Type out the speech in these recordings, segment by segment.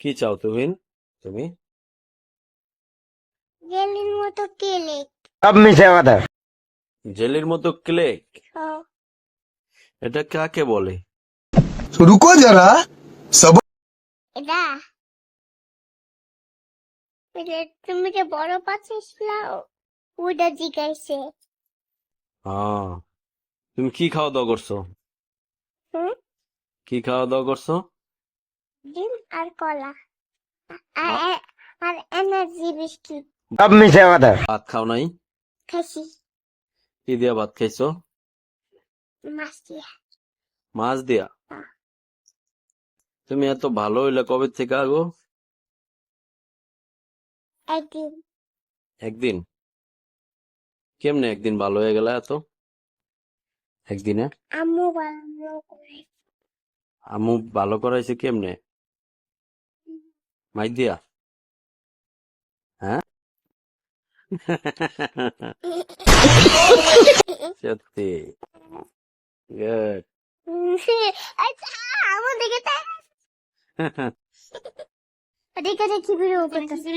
কি চাও তুহিন তুমি? জেলির মতো কেলেক। জেলির মতো ক্লেক? হ্যাঁ। এটা কাকে বলে? রুকো যারা সব এটা? তুমি যে বড় পাচ্ছিস নাও ওটা জিজ্ঞাসে। হ্যাঁ। তুমি কি খাওয়া দাওয়া করছ কি খাওয়া দাওয়া করছ? ডিম আর কলা। আর এনার্জি বিস্কিট। সব মিশে কথা। ভাত খাও নাই? খাইছি। কি দিয়া ভাত খাইছো? মাছ দিয়ে। মাছ দিয়া? তুমি এত ভালো হইলে কবে থেকে আগো? একদিন। একদিন? কেমনে একদিন ভালো হয়ে গেল এত? একদিনে? আম্মু বানানো করে আমু ভালো করাইছে কেমনে? মাই দিয়া। হ্যাঁ? সত্যি। গুড আমার দিকে তাই ওদিকে দেখি ভিডিও করতেছে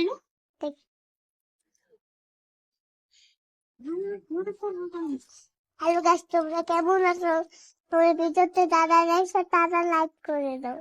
হ্যালো গাছ তোমরা কেমন আছো? তোমার ভিডিওতে দাদা দেখছ তারা লাইক করে দাও।